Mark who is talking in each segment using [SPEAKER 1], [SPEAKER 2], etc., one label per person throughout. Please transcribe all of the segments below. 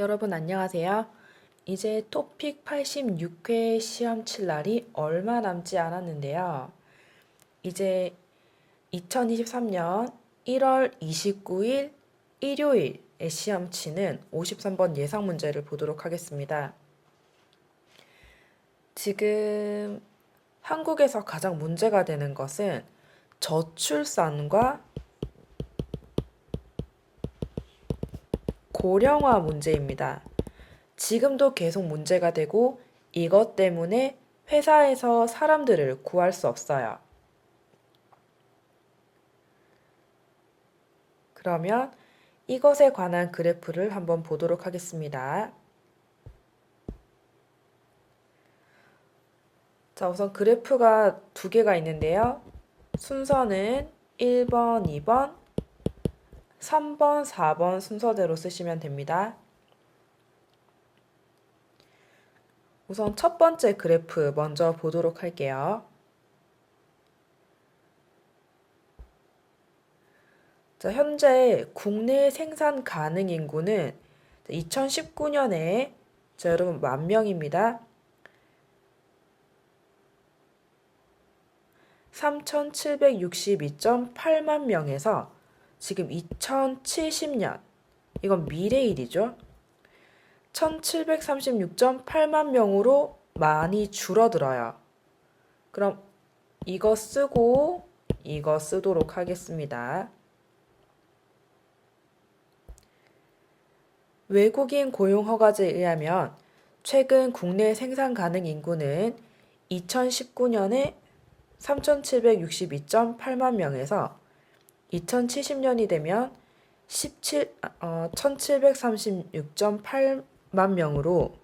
[SPEAKER 1] 여러분 안녕하세요. 이제 토픽 86회 시험 칠 날이 얼마 남지 않았는데요. 이제 2023년 1월 29일 일요일에 시험 치는 53번 예상 문제를 보도록 하겠습니다. 지금 한국에서 가장 문제가 되는 것은 저출산과 고령화 문제입니다. 지금도 계속 문제가 되고 이것 때문에 회사에서 사람들을 구할 수 없어요. 그러면 이것에 관한 그래프를 한번 보도록 하겠습니다. 자, 우선 그래프가 두 개가 있는데요. 순서는 1번, 2번, 3번, 4번 순서대로 쓰시면 됩니다. 우선 첫 번째 그래프 먼저 보도록 할게요. 자, 현재 국내 생산 가능 인구는 2019년에 자, 여러분 만 명입니다. 3,762.8만 명에서 지금 2070년, 이건 미래 일이죠. 1736.8만 명으로 많이 줄어들어요. 그럼 이거 쓰고 이거 쓰도록 하겠습니다. 외국인 고용 허가제에 의하면 최근 국내 생산 가능 인구는 2019년에 3,762.8만 명에서 2070년이 되면 17, 어, 1736.8만 명으로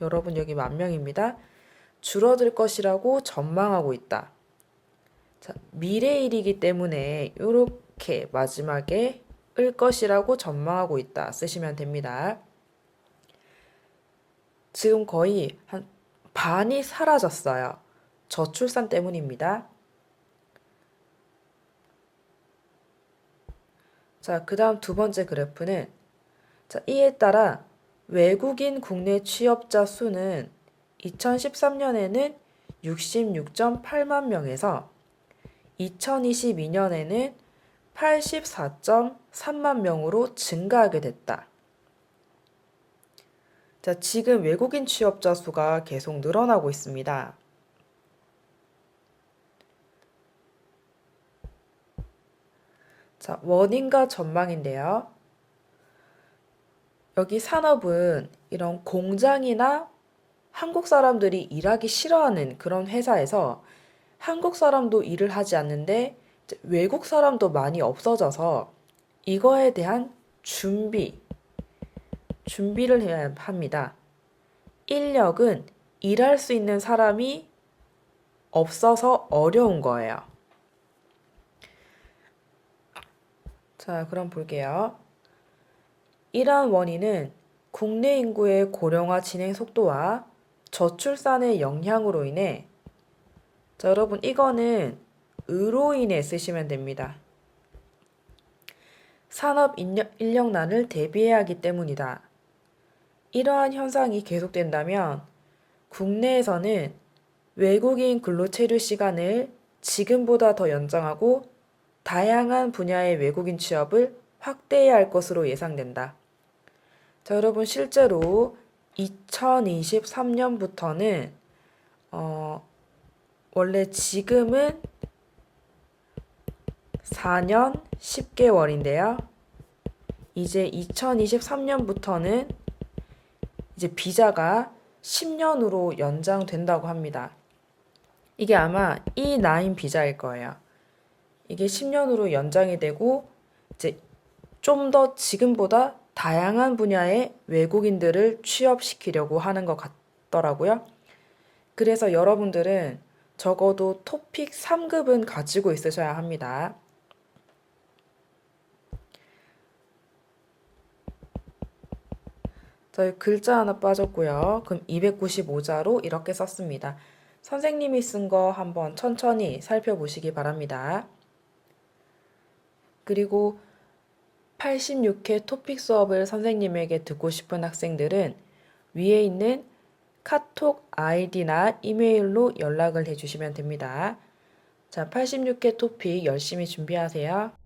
[SPEAKER 1] 여러분 여기 만 명입니다. 줄어들 것이라고 전망하고 있다. 자, 미래일이기 때문에 이렇게 마지막에 을 것이라고 전망하고 있다 쓰시면 됩니다. 지금 거의 한 반이 사라졌어요. 저출산 때문입니다. 자, 그 다음 두 번째 그래프는 자, 이에 따라 외국인 국내 취업자 수는 2013년에는 66.8만 명에서 2022년에는 84.3만 명으로 증가하게 됐다. 자, 지금 외국인 취업자 수가 계속 늘어나고 있습니다. 자, 원인과 전망인데요. 여기 산업은 이런 공장이나 한국 사람들이 일하기 싫어하는 그런 회사에서 한국 사람도 일을 하지 않는데 외국 사람도 많이 없어져서 이거에 대한 준비, 준비를 해야 합니다. 인력은 일할 수 있는 사람이 없어서 어려운 거예요. 자, 그럼 볼게요. 이러한 원인은 국내 인구의 고령화 진행 속도와 저출산의 영향으로 인해 자, 여러분 이거는 으로 인해 쓰시면 됩니다. 산업 인력, 인력난을 대비해야 하기 때문이다. 이러한 현상이 계속된다면 국내에서는 외국인 근로 체류 시간을 지금보다 더 연장하고 다양한 분야의 외국인 취업을 확대해야 할 것으로 예상된다. 자, 여러분 실제로 2023년부터는 어, 원래 지금은 4년 10개월인데요. 이제 2023년부터는 이제 비자가 10년으로 연장된다고 합니다. 이게 아마 E9 비자일 거예요. 이게 10년으로 연장이 되고 이제 좀 더 지금보다 다양한 분야의 외국인들을 취업시키려고 하는 것 같더라고요. 그래서 여러분들은 적어도 토픽 3급은 가지고 있으셔야 합니다. 저희 글자 하나 빠졌고요. 그럼 295자로 이렇게 썼습니다. 선생님이 쓴 거 한번 천천히 살펴보시기 바랍니다. 그리고 86회 토픽 수업을 선생님에게 듣고 싶은 학생들은 위에 있는 카톡 아이디나 이메일로 연락을 해주시면 됩니다. 자, 86회 토픽 열심히 준비하세요.